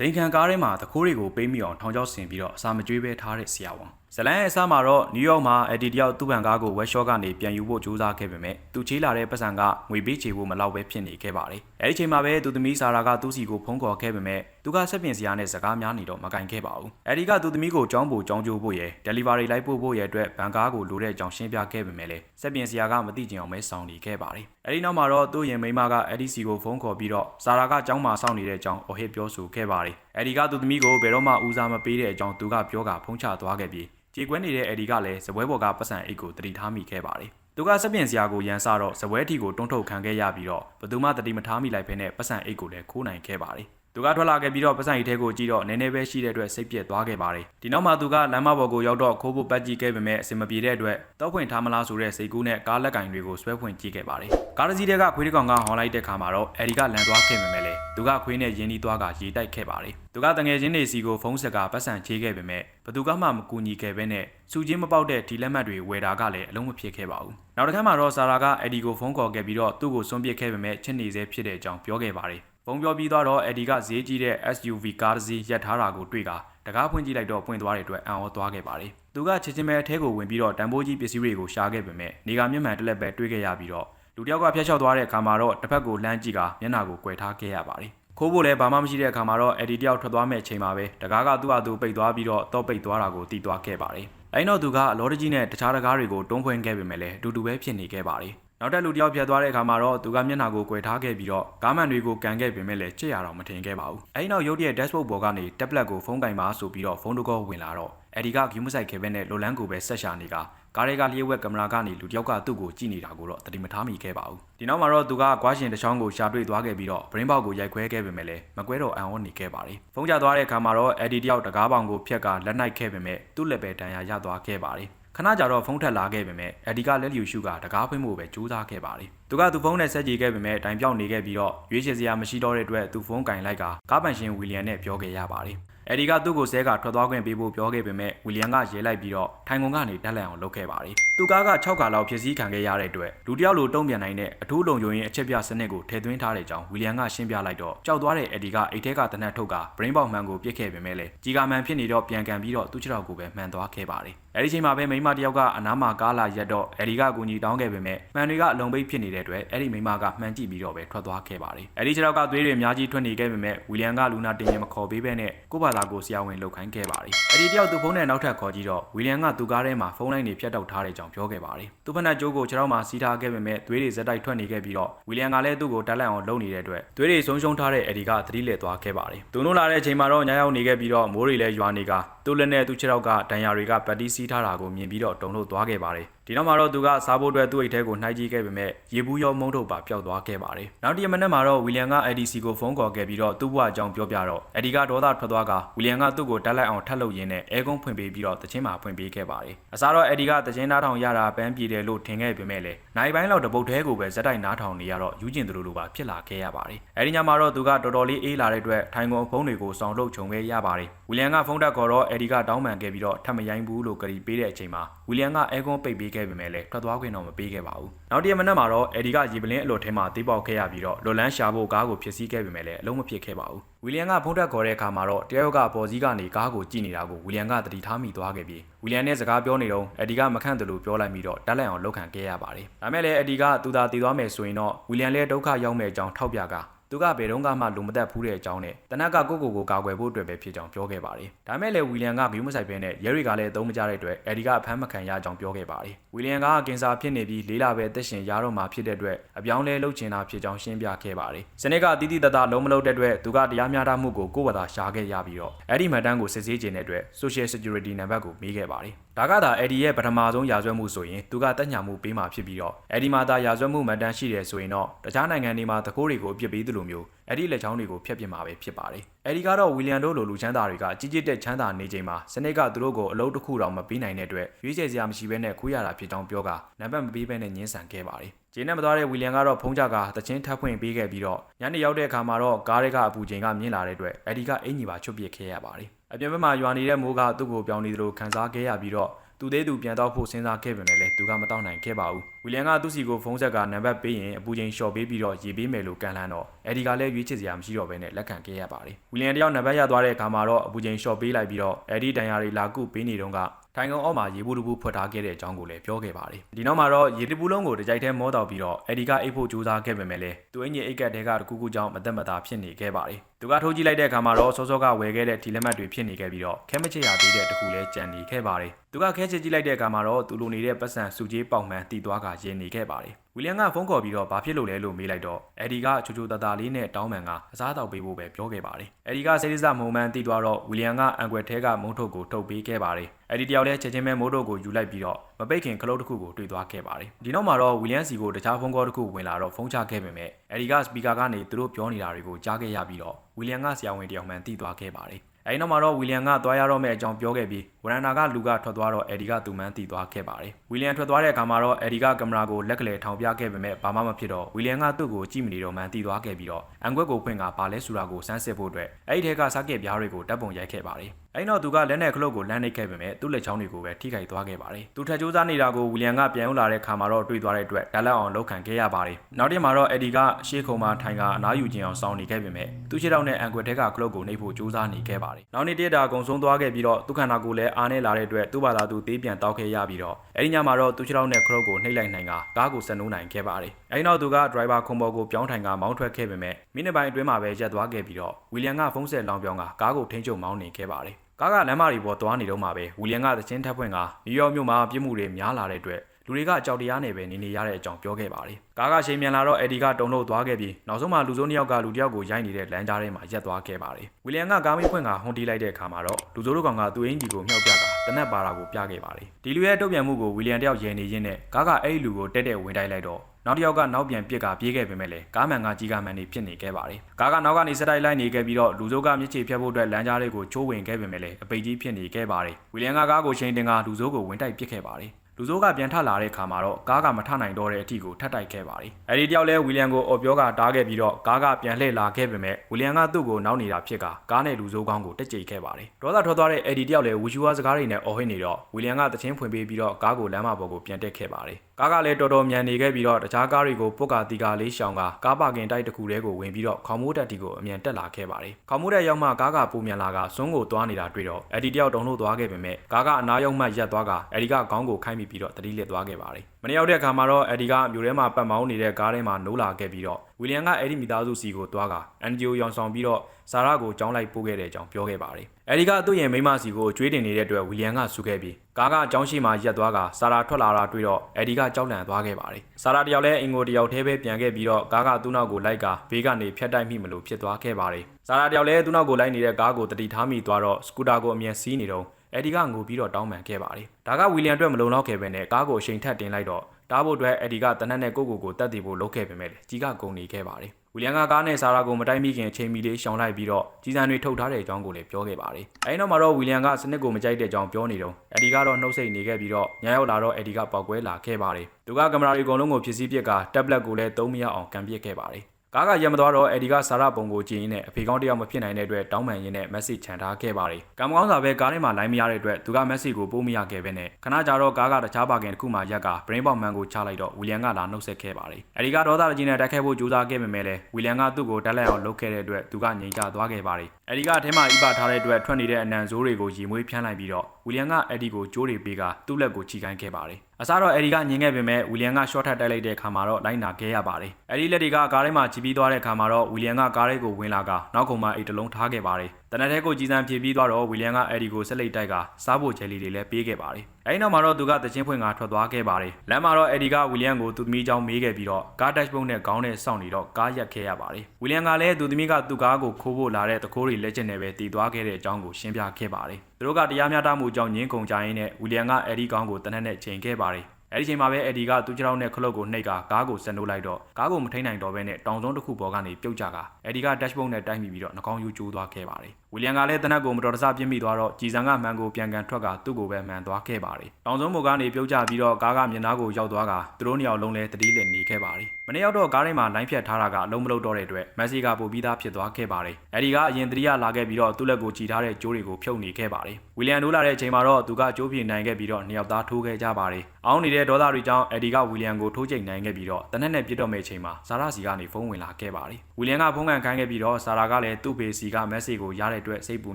ဇိမ်ခံကားထဲမှာတခိုးတွေကိုပေးမိအောင်ထောင်ချောက်ဆင်ပြီးတော့အစာမကျွေးပဲထားတဲ့ဆရာဝန် ဇလန်ရဲ့အစမှာတော့နယူးယောက်မှာအဒီတယောက်သူ့ဘန်ကားကိုဝက်ရှော့ကနေပြန်ယူဖို့ကြိုးစားခဲ့ပေမဲ့သူချေးလာတဲ့ပတ်စံကငွေပေးချေဖို့မလောက်ပဲဖြစ်နေခဲ့ပါတယ်အဲဒီချိန်မှာပဲသူသမီးဆာရာကသူ့စီကိုဖုန်းခေါ်ခဲ့ပေမဲ့သူကဆက်ပြင်စရာနဲ့စကားများနေတော့မကင်ခဲ့ပါဘူးအဲဒီကသူသမီးကိုကြောင်းပို့ကြောင်းကျိုးဖို့ရယ် delivery လိုက်ပို့ဖို့ရယ်အတွက်ဘန်ကားကိုလိုတဲ့အကြောင်းရှင်းပြခဲ့ပေမဲ့လည်းဆက်ပြင်စရာကမသိချင်အောင်ပဲစောင့်နေခဲ့ပါတယ်အဲဒီနောက်မှာတော့သူ့ရင်မိန်းမကအဲဒီစီကိုဖုန်းခေါ်ပြီးတော့ဆာရာကကြောင်းမှာစောင့်နေတဲ့အကြောင်းအဟစ်ပြောဆိုခဲ့ပါတယ်အဲဒီကသူသမီးကိုဘယ်တော့မှဦးစားမပေးတဲ့အကြောင်းသူကပြောကဖုန်းချသွားခဲ့ပြီး ကြေကွဲနေတဲ့အဲဒီကလည်းဇပွဲဘော်ကပတ်စံအိတ်ကိုတတိထားမိခဲ့ပါတယ်သူကစက်ပြင်စရာကိုရန်စတော့ဇပွဲထီကိုတွန်းထုတ်ခံခဲ့ရပြီးတော့ဘသူမှတတိမထားမိလိုက်ဖဲနဲ့ပတ်စံအိတ်ကိုလည်းခိုးနိုင်ခဲ့ပါတယ် သူကထွက်လာခဲ့ပြီးတော့ပတ်စံအိတ်ထဲကိုကြည့်တော့နည်းနည်းပဲရှိတဲ့အတွက်စိတ်ပြက်သွားခဲ့ပါတယ်ဒီနောက်မှာသူကလမ်းမပေါ်ကိုရောက်တော့ခိုးဖို့ပတ်ကြည့်ခဲ့ပေမဲ့အဆင်မပြေတဲ့အတွက်တောက်ဖွင့်ထားမလားဆိုတဲ့စိတ်ကူးနဲ့ကားလက်ကင်တွေကိုဆွဲဖွင့်ကြည့်ခဲ့ပါတယ်ကားတစ်စီးတည်းကခွေးတစ်ကောင်ကဟောင်းလိုက်တဲ့ခါမှာတော့အဲဒီကလန်သွားခဲ့ပေမဲ့လည်းသူကခွေးနဲ့ရင်းနှီးသွားကရေတိုက်ခဲ့ပါတယ်သူကတငယ်ချင်းတွေစီကိုဖုန်းဆက်ကပတ်စံချေးခဲ့ပေမဲ့ဘသူကမှမကူညီခဲ့ဘဲနဲ့စူချင်းမပေါက်တဲ့ဒီလက်မှတ်တွေဝယ်တာကလည်းအလုံးမဖြစ်ခဲ့ပါဘူးနောက်တစ်ခါမှာတော့ဆာရာကအက်ဒီကိုဖုန်းခေါ်ခဲ့ပြီးတော့သူ့ကိုစွန့်ပစ်ခဲ့ပေမဲ့ချစ်နေစေဖြစ်တဲ့အကြောင်းပြောခဲ့ပါတယ် ဖုန်းပြောပြီးတော့အက်ဒီကဈေးကြီးတဲ့ SUV ကားတစ်စီးရပ်ထားတာကိုတွေ့ကတကားဖွင့်ကြည့်လိုက်တော့ပွင့်သွားတဲ့အတွက်အံ့ဩသွားခဲ့ပါတယ်။သူကချစ်ချင်းပဲအထဲကိုဝင်ပြီးတော့တန်ဖိုးကြီးပစ္စည်းတွေကိုရှာခဲ့ပေမဲ့နေကမျက်မှန်တစ်လက်ပဲတွေ့ခဲ့ရပြီးတော့လူတစ်ယောက်ကဖျက်ချောက်သွားတဲ့အခါမှာတော့တစ်ဖက်ကိုလှမ်းကြည့်ကမျက်နှာကိုကွယ်ထားခဲ့ရပါတယ်။ခိုးဖို့လည်းဘာမှမရှိတဲ့အခါမှာတော့အက်ဒီတယောက်ထွက်သွားမဲ့အချိန်မှာပဲတကားကသူ့အတူပိတ်သွားပြီးတော့တော့ပိတ်သွားတာကိုတီးသွားခဲ့ပါတယ်။အဲ့တော့သူကအလောတကြီးနဲ့တခြားတကားတွေကိုတွန်းဖွင့်ခဲ့ပေမဲ့လည်းအတူတူပဲဖြစ်နေခဲ့ပါတယ်။ နောက်တက်လူတယောက်ဖြတ်သွားတဲ့အခါမှာတော့သူကမျက်နှာကိုကွယ်ထားခဲ့ပြီးတော့ကားမှန်တွေကိုကန်ခဲ့ပေမဲ့လည်းချစ်ရတော့မထင်ခဲ့ပါဘူး။အဲဒီနောက်ရုတ်တရက် dashboard ပေါ်ကနေ tablet ကိုဖုန်းကင်ပါဆိုပြီးတော့ဖုန်းတကောဝင်လာတော့အဲဒီကဂီးမဆိုင်ခဲ့ပဲနဲ့လိုလန်းကိုပဲဆက်ရှာနေကကားတွေကလျှို့ဝှက်ကင်မရာကနေလူတယောက်ကသူ့ကိုကြည့်နေတာကိုတော့တတိမထားမိခဲ့ပါဘူး။ဒီနောက်မှာတော့သူကကွာရှင်တစ်ချောင်းကိုရှာတွေ့သွားခဲ့ပြီးတော့ brain box ကိုရိုက်ခွဲခဲ့ပေမဲ့လည်းမကွဲတော့အံ့ဩနေခဲ့ပါတယ်။ဖုန်းချသွားတဲ့အခါမှာတော့အဲဒီတယောက်တကားပေါင်ကိုဖျက်ကလက်နိုင်ခဲ့ပေမဲ့သူ့လက်ပဲတန်ရာရသွားခဲ့ပါတယ်။ ခဏကြာတော့ဖုန်းထက်လာခဲ့ပေမဲ့အဒီကလက်လျူရှုကတကားဖွင့်ဖို့ပဲကြိုးစားခဲ့ပါတယ်။သူကသူဖုန်းနဲ့ဆက်ကြည့်ခဲ့ပေမဲ့တိုင်ပြောက်နေခဲ့ပြီးတော့ရွေးချယ်စရာမရှိတော့တဲ့အတွက်သူဖုန်းကင်လိုက်ကကားပန်ရှင်ဝီလီယံနဲ့ပြောခဲ့ရပါတယ်။အဲဒီကသူ့ကိုဆဲကထွက်သွားခွင့်ပေးဖို့ပြောခဲ့ပေမဲ့ဝီလီယံကရဲလိုက်ပြီးတော့ထိုင်ကုန်ကနေတက်လန့်အောင်လုပ်ခဲ့ပါတယ်။သူကားက6ခါလောက်ဖြစ်စည်းခံခဲ့ရတဲ့အတွက်လူတစ်ယောက်လိုတုံ့ပြန်နိုင်တဲ့အထူးလုံခြုံရေးအချက်ပြစနစ်ကိုထည့်သွင်းထားတဲ့အကြောင်းဝီလီယံကရှင်းပြလိုက်တော့ကြောက်သွားတဲ့အဲဒီကအိတ်ထဲကတနက်ထုတ်က brain box မှန်ကိုပြစ်ခဲ့ပေမဲ့လည်းကြီးကာမှန်ဖြစ်နေတော့ပြန်ကန်ပြီးတော့သူ့ခြေထောက်ကိုပဲမှန်သွားခဲ့ပါတယ်။ အဲဒီချိန်မှာပဲမိန်းမတစ်ယောက်ကအနားမှာကားလာရက်တော့အဲဒီကအကူကြီးတောင်းခဲ့ပေမဲ့မှန်တွေကအလုံးပိတ်ဖြစ်နေတဲ့အတွက်အဲဒီမိန်းမကမှန်ကြည့်ပြီးတော့ပဲထွက်သွားခဲ့ပါတယ်။အဲဒီခြေထောက်ကသွေးတွေအများကြီးထွက်နေခဲ့ပေမဲ့ဝီလီယံကလူနာတင်ရင်မခေါ်ပေးဘဲနဲ့ကို့ဘာသာကိုဆရာဝန်လုပ်ခိုင်းခဲ့ပါတယ်။အဲဒီတယောက်သူဖုန်းနဲ့နောက်ထပ်ခေါ်ကြည့်တော့ဝီလီယံကသူကားထဲမှာဖုန်းလိုင်းတွေဖြတ်တောက်ထားတဲ့အကြောင်းပြောခဲ့ပါတယ်။သူဖက်နှက်ကြိုးကိုခြေထောက်မှာစီးထားခဲ့ပေမဲ့သွေးတွေဇက်တိုက်ထွက်နေခဲ့ပြီးတော့ဝီလီယံကလည်းသူ့ကိုတက်လက်အောင်လုပ်နေတဲ့အတွက်သွေးတွေဆုံးရှုံးထားတဲ့အဲဒီကသတိလည်သွားခဲ့ပါတယ်။သူတို့လာတဲ့အချိန်မှာတော့ညရောက်နေခဲ့ပြီးတော့မိုးတွေလည်းရွာနေက သူ့လက်နဲ့သူ့ခြေထောက်ကဒဏ်ရာတွေကပတ်တီးစီးထားတာကိုမြင်ပြီးတော့တုံ့လို့သွားခဲ့ပါတယ် ဒီနောက်မှာတော့သူကစားဖို့အတွက်သူ့အိတ်ထဲကိုနှိုက်ကြည့်ခဲ့ပေမဲ့ရေဘူးရောမုန်းထုတ်ပါပျောက်သွားခဲ့ပါတယ်။နောက်တစ်ရက်မနေ့မှာတော့ဝီလီယံက ADC ကိုဖုန်းခေါ်ခဲ့ပြီးတော့သူ့ဘဝအကြောင်းပြောပြတော့အဒီကဒေါသထွက်သွားကဝီလီယံကသူ့ကိုတက်လိုက်အောင်ထပ်လုပ်ရင်းနဲ့အဲကုန်းဖွင့်ပေးပြီးတော့တချင်းမှာဖွင့်ပေးခဲ့ပါတယ်။အစားတော့အဒီကတချင်းနားထောင်ရတာပန်းပြေတယ်လို့ထင်ခဲ့ပေမဲ့လည်းနိုင်ပိုင်းလောက်တပုတ်သေးကိုပဲဇက်တိုက်နားထောင်နေရတော့ယူကျင်သူလိုလိုပါဖြစ်လာခဲ့ရပါတယ်။အဲဒီညမှာတော့သူကတော်တော်လေးအေးလာတဲ့အတွက်ထိုင်ကုန်ဖုန်းတွေကိုစောင့်လုပ်ခြုံခဲ့ရပါတယ်။ဝီလီယံကဖုန်းတက်ခေါ်တော့အဒီကတောင်းပန်ခဲ့ပြီးတော့ထပ်မရိုင်းဘူးလို့ကြည်ပေးတဲ့အချိန်မှာ ဝီလီယံကအဲကုန်းပိတ်ပေးခဲ့ပေမဲ့လည်းထွက်သွားခွင့်တော့မပေးခဲ့ပါဘူး။နောက်တရက်မနက်မှာတော့အဒီကရေပလင်းအလို့ထဲမှာတေးပေါက်ခဲ့ရပြီးတော့လွန်လန်းရှာဖို့ကားကိုဖျက်ဆီးခဲ့ပေမဲ့လည်းအလုံးမဖြစ်ခဲ့ပါဘူး။ဝီလီယံကဖုန်းတက်ခေါ်တဲ့အခါမှာတော့တယောက်ကအပေါ်စီးကနေကားကိုကြည့်နေတာကိုဝီလီယံကတတိထားမိသွားခဲ့ပြီးဝီလီယံနဲ့စကားပြောနေတော့အဒီကမခန့်တယ်လို့ပြောလိုက်ပြီးတော့တက်လိုက်အောင်လှုပ်ခံခဲ့ရပါတယ်။ဒါမဲ့လည်းအဒီကသူသာတည်သွားမယ်ဆိုရင်တော့ဝီလီယံလည်းဒုက္ခရောက်မဲ့အကြောင်းထောက်ပြက သူကဘယ်တော့မှလူမသက်ဖူးတဲ့အကြောင်းနဲ့တနက်ကကိုကိုကိုကာကွယ်ဖို့အတွက်ပဲဖြစ်ကြောင်းပြောခဲ့ပါတယ်။ဒါမဲ့လည်းဝီလီယံကဘီမဆိုင်ဘဲနဲ့ရဲရီကလည်းသုံးမကြတဲ့အတွက်အဒီကအဖမ်းမခံရကြောင်းပြောခဲ့ပါတယ်။ဝီလီယံကကင်ဆာဖြစ်နေပြီးလေးလပဲသက်ရှင်ရတော့မှဖြစ်တဲ့အတွက်အပြောင်းလဲလုပ်ချင်တာဖြစ်ကြောင်းရှင်းပြခဲ့ပါတယ်။စနစ်ကတိတိတတ်တာလုံးမလုံးတဲ့အတွက်သူကတရားမျှတမှုကိုကိုယ့်ဘာသာရှာခဲ့ရပြီးတော့အဲ့ဒီမှတ်တမ်းကိုစစ်ဆေးခြင်းတဲ့အတွက် Social Security နံပါတ်ကိုမေးခဲ့ပါတယ်။ ဒါကသာအက်ဒီရဲ့ပထမဆုံးရာဇဝတ်မှုဆိုရင်သူကတက်ညာမှုပေးမှာဖြစ်ပြီးတော့အက်ဒီမှာသာရာဇဝတ်မှုမှတ်တမ်းရှိတယ်ဆိုရင်တော့တခြားနိုင်ငံတွေမှာတကိုးတွေကိုအပြစ်ပေးသလိုမျိုးအဲ့ဒီလက်ချောင်းတွေကိုဖျက်ပစ်မှာပဲဖြစ်ပါတယ်။အဲ့ဒီကတော့ဝီလီယံတို့လိုလူချမ်းသာတွေကကြီးကြီးတက်ချမ်းသာနေချိန်မှာစနစ်ကသူတို့ကိုအလုပ်တစ်ခုတောင်မပေးနိုင်တဲ့အတွက်ရွေးချယ်စရာမရှိဘဲနဲ့ခိုးရတာဖြစ်ကြောင်းပြောကနံပါတ်မပေးဘဲနဲ့ညှင်းဆန်ခဲ့ပါတယ်။ ဂျင်းနဲ့မသွားတဲ့ဝီလီယံကတော့ဖုန်းကြကတချင်းထပ်ဖွင့်ပေးခဲ့ပြီးတော့ညနေရောက်တဲ့အခါမှာတော့ကားတွေကအပူချိန်ကမြင့်လာတဲ့အတွက်အက်ဒီကအင်ကြီးပါချွတ်ပစ်ခဲ့ရပါတယ်။အပြင်ဘက်မှာရွာနေတဲ့မိုးကသူ့ကိုပြောင်းနေသလိုခံစားခဲ့ရပြီးတော့သူသေးသူပြန်တော့ဖို့စဉ်းစားခဲ့ပေမဲ့လည်းသူကမတော့နိုင်ခဲ့ပါဘူးဝီလျံကသူ့စီကိုဖုန်းဆက်ကနံပါတ်ပေးရင်အပူချိန်လျှော့ပေးပြီးတော့ရေပေးမယ်လို့ကန်လန်းတော့အဲ့ဒီကလည်းရွေးချယ်စရာမရှိတော့ဘဲနဲ့လက်ခံခဲ့ရပါတယ်ဝီလျံတယောက်နံပါတ်ရသွားတဲ့အခါမှာတော့အပူချိန်လျှော့ပေးလိုက်ပြီးတော့အဲ့ဒီတန်ရာတွေလာကုပေးနေတော့က ထိုင်ကုန်အောက်မှာရေဘူးတဘူးဖွက်ထားခဲ့တဲ့အကြောင်းကိုလည်းပြောခဲ့ပါတယ်ဒီနောက်မှာတော့ရေတပူလုံးကိုတကြိုက်ထဲမောတော့ပြီးတော့အဲ့ဒီကအိတ်ဖို့ကြိုးစားခဲ့ပေမဲ့လည်းသူအင်ကြီးအိတ်ကတ်တဲကတကူကူကြောင့်မသက်မသာဖြစ်နေခဲ့ပါတယ်သူကထိုးကြည့်လိုက်တဲ့အခါမှာတော့စောစောကဝယ်ခဲ့တဲ့ဒီလက်မှတ်တွေဖြစ်နေခဲ့ပြီးတော့ခဲမချစ်ရသေးတဲ့တခုလည်းကြံနေခဲ့ပါတယ်သူကခဲချစ်ကြည့်လိုက်တဲ့အခါမှာတော့သူလိုနေတဲ့ပတ်စံစုကြီးပေါက်မှန်တည်သွားကရင်းနေခဲ့ပါတယ်ဝီလျံကဖုန်းခေါ်ပြီးတော့ဘာဖြစ်လို့လဲလို့မေးလိုက်တော့အဲ့ဒီကချိုချိုတတလေးနဲ့တောင်းပန်ကအစားတောက်ပေးဖို့ပဲပြောခဲ့ပါတယ်အဲ့ဒီကစိရိစမုံမှန်တည်သွားတော့ဝီလျံကအန်ကွယ်ထဲကမုံထုတ်ကိုထုတ်ပေးခဲ့ပါတယ်အဲ့ဒီတယောက်လည်းချက်ချင်းပဲမိုးထုတ်ကိုယူလိုက်ပြီးတော့မပိတ်ခင်ခလုတ်တစ်ခုကိုတွေ့သွားခဲ့ပါတယ်ဒီနောက်မှာတော့ဝီလျံစီကိုတခြားဖုန်းကောတစ်ခုဝင်လာတော့ဖုန်းချခဲ့ပေမဲ့အဲ့ဒီကစပီကာကနေသူတို့ပြောနေတာတွေကိုကြားခဲ့ရပြီးတော့ဝီလျံကဆရာဝန်တယောက်မှန်တည်သွားခဲ့ပါတယ် အဲဒီနောက်မှာတော့ဝီလျံကသွားရတော့မယ့်အကြောင်းပြောခဲ့ပြီးဝရန်နာကလူကထွက်သွားတော့အက်ဒီကသူမှန်းတည်သွားခဲ့ပါတယ်။ဝီလျံထွက်သွားတဲ့အခါမှာတော့အက်ဒီကကင်မရာကိုလက်ကလေးထောင်ပြခဲ့ပေမဲ့ဘာမှမဖြစ်တော့ဝီလျံကသူ့ကိုကြည့်မနေတော့မှန်းတည်သွားခဲ့ပြီးတော့အန်ကွက်ကိုဖွင့်ကဘာလဲဆိုတာကိုစမ်းစစ်ဖို့အတွက်အဲ့ဒီထဲကစကက်ပြားတွေကိုတပ်ပုံရိုက်ခဲ့ပါတယ်။ အဲ့တော့သူကလက်နဲ့ခလုတ်ကိုလမ်းနှိပ်ခဲ့ပေမဲ့သူ့လက်ချောင်းတွေကိုပဲထိခိုက်သွားခဲ့ပါတယ်။သူထက်ကြိုးစားနေတာကိုဝီလျံကပြန်ရောက်လာတဲ့ခါမှာတော့တွေ့သွားတဲ့အတွက်ဒါလက်အောင်လောက်ခံခဲ့ရပါတယ်။နောက်တစ်မှာတော့အက်ဒီကရှေးခုံမှာထိုင်ကအနားယူခြင်းအောင်စောင့်နေခဲ့ပေမဲ့သူ့ခြေထောက်နဲ့အန်ကွက်ထဲကခလုတ်ကိုနှိပ်ဖို့ကြိုးစားနေခဲ့ပါတယ်။နောက်နေ့တည့်တာကုံဆုံးသွားခဲ့ပြီးတော့သူ့ခန္ဓာကိုယ်လည်းအားနေလာတဲ့အတွက်သူ့ဘာသာသူသေးပြန်တောက်ခဲ့ရပြီးတော့အဲ့ဒီညမှာတော့သူ့ခြေထောက်နဲ့ခလုတ်ကိုနှိပ်လိုက်နိုင်ကကားကိုဆက်နှိုးနိုင်ခဲ့ပါတယ်။အဲ့နောက်သူကဒရိုင်ဘာခုံပေါ်ကိုပြောင်းထိုင်ကမောင်းထွက်ခဲ့ပေမဲ့မိနစ်ပိုင်းအတွင်းမှာပဲရက်သွားခဲ့ပြီးတော့ဝီလျံကဖုန်းဆက်လောင်ပြောင်းကကားကိုထိန်းချုပ်မောင်းနေခဲ့ပါတယ်။ ကားကလမ်းမတွေပေါ်သွားနေတော့မှပဲဝီလျံကသချင်းထပ်ဖွင့်ကနယူးယောက်မြို့မှာပြစ်မှုတွေများလာတဲ့အတွက်လူတွေကအကြောက်တရားနဲ့ပဲနေနေရတဲ့အကြောင်းပြောခဲ့ပါတယ်။ကားကချိန်မြန်လာတော့အက်ဒီကတုံလို့သွားခဲ့ပြီးနောက်ဆုံးမှလူစုံတစ်ယောက်ကလူတစ်ယောက်ကိုရိုက်နေတဲ့လမ်းကြားထဲမှာရက်သွားခဲ့ပါတယ်။ဝီလျံကကားမီးဖွင့်ကဟွန်တီးလိုက်တဲ့အခါမှာတော့လူစုံတို့ကောင်ကသူ့အင်ကြီးကိုမြှောက်ပြတာတနက်ပါတာကိုပြခဲ့ပါတယ်။ဒီလူရဲ့တုတ်ပြန်မှုကိုဝီလျံတယောက်ရယ်နေရင်းနဲ့ကားကအဲ့ဒီလူကိုတက်တက်ဝင်တိုက်လိုက်တော့ နောက်တစ်ယောက်ကနောက်ပြန်ပစ်ကပြေးခဲ့ပေမဲ့လည်းကားမှန်ကကြီးကားမှန်နေဖြစ်နေခဲ့ပါတယ်။ကားကနောက်ကနေစက်တိုက်လိုက်နေခဲ့ပြီးတော့လူစုံကမြစ်ချေဖြတ်ဖို့အတွက်လမ်းကြားလေးကိုချိုးဝင်ခဲ့ပေမဲ့လည်းအပိတ်ကြီးဖြစ်နေခဲ့ပါတယ်။ဝီလျံကကားကိုချိန်တင်ကလူစုံကိုဝင်တိုက်ပစ်ခဲ့ပါတယ်။လူစိုးကပြန်ထလာတဲ့ခါမှာတော့ကားကမထနိုင်တော့တဲ့အထိကိုထပ်တိုက်ခဲ့ပါတယ်။အဲဒီတယောက်လဲဝီလျံကိုအော်ပြောကတားခဲ့ပြီးတော့ကားကပြန်လှည့်လာခဲ့ပေမဲ့ဝီလျံကသူ့ကိုနောက်နေတာဖြစ်ကကားနဲ့လူစိုးကောင်းကိုတက်ကြိတ်ခဲ့ပါတယ်။ဒေါသထွက်သွားတဲ့အဲဒီတယောက်လဲဝီချူဝါစကားတွေနဲ့အော်ဟစ်နေတော့ဝီလျံကတချင်းဖွင့်ပေးပြီးတော့ကားကိုလမ်းမပေါ်ကိုပြန်တက်ခဲ့ပါတယ်။ ကားကလည်းတော်တော်မြန်နေခဲ့ပြီးတော့တခြားကားတွေကိုပုတ်ကာတီကာလေးရှောင်ကကားပါကင်တိုက်တစ်ခုတည်းကိုဝင်ပြီးတော့ခေါမိုးတက်တီကိုအမြန်တက်လာခဲ့ပါတယ်။ခေါမိုးတက်ရောက်မှကားကပုံမြန်လာကစွန်းကိုသွားနေတာတွေ့တော့အဲဒီတယောက်တုံလို့သွားခဲ့ပေမဲ့ကားကအနားရောက်မှရက်သွားကအဲဒီကခေါင်းကိုခိုင်းမိပြီးတော့တတိလက်သွားခဲ့ပါတယ်။မနေ့ရောက်တဲ့အခါမှာတော့အဲဒီကမြို့ထဲမှာပတ်မောင်းနေတဲ့ကားထဲမှာနိုးလာခဲ့ပြီးတော့ ဝီလျံကအဲဒီမိသားစုစီကိုသွားက NGO ရောင်ဆောင်ပြီးတော့စာရကိုကြောင်းလိုက်ပို့ခဲ့တဲ့အကြောင်းပြောခဲ့ပါတယ်။အဲဒီကသူ့ရဲ့မိမစီကိုကြွေးတင်နေတဲ့အတွက်ဝီလျံကဆူခဲ့ပြီးကားကအကြောင်းရှိမှရက်သွားကစာရာထွက်လာတာတွေ့တော့အဲဒီကကြောက်လန့်သွားခဲ့ပါတယ်။စာရာတယောက်လည်းအင်ကိုတယောက်တည်းပဲပြန်ခဲ့ပြီးတော့ကားကသူ့နောက်ကိုလိုက်ကဘေးကနေဖျက်တိုက်မိမလို့ဖြစ်သွားခဲ့ပါတယ်။စာရာတယောက်လည်းသူ့နောက်ကိုလိုက်နေတဲ့ကားကိုတတိထားမိသွားတော့စကူတာကိုအမြန်စီးနေတော့အဲ့ဒီကငိုပြီးတော့တောင်းပန်ခဲ့ပါတယ်။ဒါကဝီလျံအတွက်မလုံလောက်ခဲ့ပဲနဲ့ကားကိုအချိန်ထပ်တင်လိုက်တော့ တားဖို့အတွက်အဲ့ဒီကတနက်နဲ့ကိုကိုကိုတက်တည်ဖို့လုပ်ခဲ့ပေမဲ့ကြီးကကုန်နေခဲ့ပါတယ်။ဝီလျံကကားနဲ့ဆာရာကိုမတိုက်မိခင်အချိန်မီလေးရှောင်လိုက်ပြီးတော့ကြီးစံတွေထုတ်ထားတဲ့အကြောင်းကိုလည်းပြောခဲ့ပါတယ်။အဲဒီနောက်မှာတော့ဝီလျံကစနစ်ကိုမကြိုက်တဲ့အကြောင်းပြောနေတော့အဲ့ဒီကတော့နှုတ်ဆက်နေခဲ့ပြီးတော့ညရောက်လာတော့အဲ့ဒီကပောက်ကွဲလာခဲ့ပါတယ်။သူကကင်မရာတွေအကုန်လုံးကိုဖြည့်ဆည်းပစ်ကတက်ဘလက်ကိုလည်းသုံးမရအောင်ကန်ပစ်ခဲ့ပါတယ်။ ကားကရမသွားတော့အက်ဒီကစာရပုံကိုကြည့်ရင်းနဲ့အဖေကောင်းတယောက်မဖြစ်နိုင်တဲ့အတွက်တောင်းပန်ရင်းနဲ့ message ခြံထားခဲ့ပါတယ်။ကံမကောင်းစာပဲကားထဲမှာလိုင်းမရတဲ့အတွက်သူက message ကိုပို့မရခဲ့ပဲနဲ့ခဏကြာတော့ကားကတခြားပါကင်တစ်ခုမှရက်က brain box man ကိုချလိုက်တော့ဝီလျံကလာနှုတ်ဆက်ခဲ့ပါတယ်။အဲဒီကဒေါသတကြီးနဲ့တိုက်ခိုက်ဖို့ကြိုးစားခဲ့ပေမဲ့လည်းဝီလျံကသူ့ကိုတက်လိုက်အောင်လုပ်ခဲ့တဲ့အတွက်သူကငြိမ်ချသွားခဲ့ပါတယ်။အဲဒီကအထက်မှာအိပထားတဲ့အတွက်ထွက်နေတဲ့အနံဆိုးတွေကိုရီမွေးဖြန်းလိုက်ပြီးတော့ဝီလျံကအက်ဒီကိုကြိုးတွေပေးကသူ့လက်ကိုချီကိုင်းခဲ့ပါတယ်။ အစားတော့အယ်ဒီကညင်ခဲ့ပေမဲ့ဝီလျံက short ထပ်တိုက်လိုက်တဲ့အခါမှာတော့လိုက်နာခဲ့ရပါတယ်။အဲဒီလက်တွေကကားထဲမှာချီပြီးသွားတဲ့အခါမှာတော့ဝီလျံကကားထဲကိုဝင်လာကနောက်ကုံမှာအိတ်တလုံးထားခဲ့ပါတယ်။ တနက်ထဲကိုကြီးစံဖြည့်ပြီးသွားတော့ဝီလျံကအဲဒီကိုဆက်လက်တိုက်ကစားဖို့ဂျယ်လီတွေလည်းပေးခဲ့ပါတယ်။အဲဒီနောက်မှာတော့သူကတချင်းဖွင့်ကထွက်သွားခဲ့ပါတယ်။လမ်းမှာတော့အဲဒီကဝီလျံကိုသူသမီးကြောင့်မေးခဲ့ပြီးတော့ကားဒက်ရှ်ဘုတ်နဲ့ခေါင်းနဲ့စောင့်နေတော့ကားရက်ခဲ့ရပါတယ်။ဝီလျံကလည်းသူသမီးကသူ့ကားကိုခိုးဖို့လာတဲ့တကိုးတွေလက်ကျင်နဲ့ပဲတည်သွားခဲ့တဲ့အကြောင်းကိုရှင်းပြခဲ့ပါတယ်။သူတို့ကတရားမျှတမှုကြောင့်ငင်းကုန်ကြရင်းနဲ့ဝီလျံကအဲဒီကောင်းကိုတနက်နဲ့ချိန်ခဲ့ပါတယ်။ အဲဒီချိန်မှာပဲအက်ဒီကသူ့ခြေထောက်နဲ့ခလုတ်ကိုနှိပ်ကကားကိုဆက်နှုတ်လိုက်တော့ကားကိုမထိန်နိုင်တော့ဘဲနဲ့တောင်စုံတစ်ခုပေါ်ကနေပြုတ်ကျကအက်ဒီကဒက်ရှ်ဘုတ်နဲ့တိုက်မိပြီးတော့နှာခေါင်းယူကျိုးသွားခဲ့ပါတယ်ဝီလျံကလည်းတနက်ကိုမတော်တဆပြစ်မိသွားတော့ကြည်စံကမှန်ကိုပြန်ကန်ထွက်ကသူ့ကိုပဲမှန်သွားခဲ့ပါတယ်တောင်စုံပေါ်ကနေပြုတ်ကျပြီးတော့ကားကမျက်နှာကိုရောက်သွားကသူတို့နှစ်ယောက်လုံးလည်းတတိလက်နေခဲ့ပါတယ်မနေ့ရောက်တော့ကားထဲမှာလိုင်းဖြတ်ထားတာကအလုံးမလုံးတော့တဲ့အတွက်မက်ဆီကပို့ပြီးသားဖြစ်သွားခဲ့ပါတယ်အဲဒီကအရင်တတိယလာခဲ့ပြီးတော့သူ့လက်ကိုချီထားတဲ့ကြိုးတွေကိုဖြုတ်နေခဲ့ပါတယ်ဝီလျံတို့လာတဲ့အချိန်မှာတော့သူကကြိုးပြေနိုင်ခဲ့ပြီးတော့နှစ်ယောက်သားထိုးခဲ့ကြပါတယ်အောင်းနေတဲ့ဒေါသတွေကြောင့်အက်ဒီကဝီလျံကိုထိုးချိန်နိုင်ခဲ့ပြီးတော့တနက်နဲ့ပြစ်တော့မယ့်အချိန်မှာဇာရာစီကနေဖုန်းဝင်လာခဲ့ပါတယ်ဝီလျံကဖုန်းကန်ခိုင်းခဲ့ပြီးတော့ဇာရာကလည်းသူ့ဖေစီကမက်ဆီကိုရတဲ့အတွက်စိတ်ပူ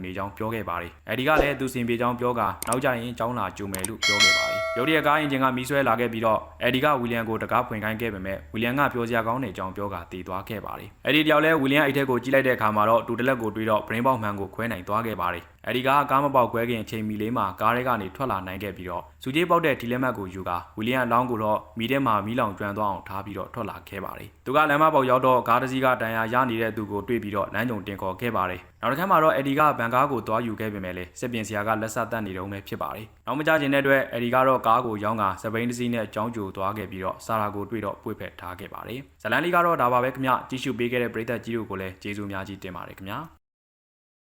နေကြောင်းပြောခဲ့ပါတယ်အက်ဒီကလည်းသူစင်ပြေကြောင်းပြောကနောက်ကြရင်ကြောင်းလာကြုံမယ်လို့ပြောခဲ့ပါတယ်ရုတ်တရက်ကားအင်ဂျင်ကမီးဆွဲလာခဲ့ပြီးတော့အက်ဒီကဝီလျံကိုတကားဖွင့်ခိုင်းခဲ့ပေမဲ့ဝီလျံကပြောစရာကောင်းတဲ့အကြောင်းပြောကတည်သွားခဲ့ပါတယ်အဲ့ဒီတယောက်လဲဝီလျံအိတ်ထက်ကိုကြီးလိုက်တဲ့အခါမှာတော့တူတလက်ကိုတွေးတော့ဘရင်ပေါက်မှန်ကိုခွဲနိုင်သွားခဲ့ပါတယ် အဲ့ဒီကကားမပေါက်ခွဲခင်အချိန်မီလေးမှာကားထဲကနေထွက်လာနိုင်ခဲ့ပြီးတော့စူကြီးပေါက်တဲ့ဒီလက်မှတ်ကိုယူကဝီလျံအလောင်းကိုတော့မီထဲမှာမီးလောင်ကျွမ်းသွားအောင်ထားပြီးတော့ထွက်လာခဲ့ပါတယ်သူကလမ်းမပေါက်ရောက်တော့ကားတစ်စီးကတန်ရာရနေတဲ့သူကိုတွေ့ပြီးတော့လမ်းကြုံတင်ခေါ်ခဲ့ပါတယ်နောက်တစ်ခါမှာတော့အက်ဒီကဘန်ကားကိုသွားယူခဲ့ပေမဲ့လည်းစစ်ပင်ဆရာကလက်ဆက်တက်နေတုံးပဲဖြစ်ပါတယ်နောက်မကြခင်တဲ့အတွက်အက်ဒီကတော့ကားကိုရောင်းကစပိန်တစ်စီးနဲ့အကြောင်းကြိုသွားခဲ့ပြီးတော့ဆာရာကိုတွေ့တော့ပွေ့ဖက်ထားခဲ့ပါတယ်ဇလန်လီကတော့ဒါပါပဲခင်ဗျကြည့်ရှုပေးခဲ့တဲ့ပရိသတ်ကြီးတို့ကိုလည်းကျေးဇူးများကြီးတင်ပါတယ်ခင်ဗျာ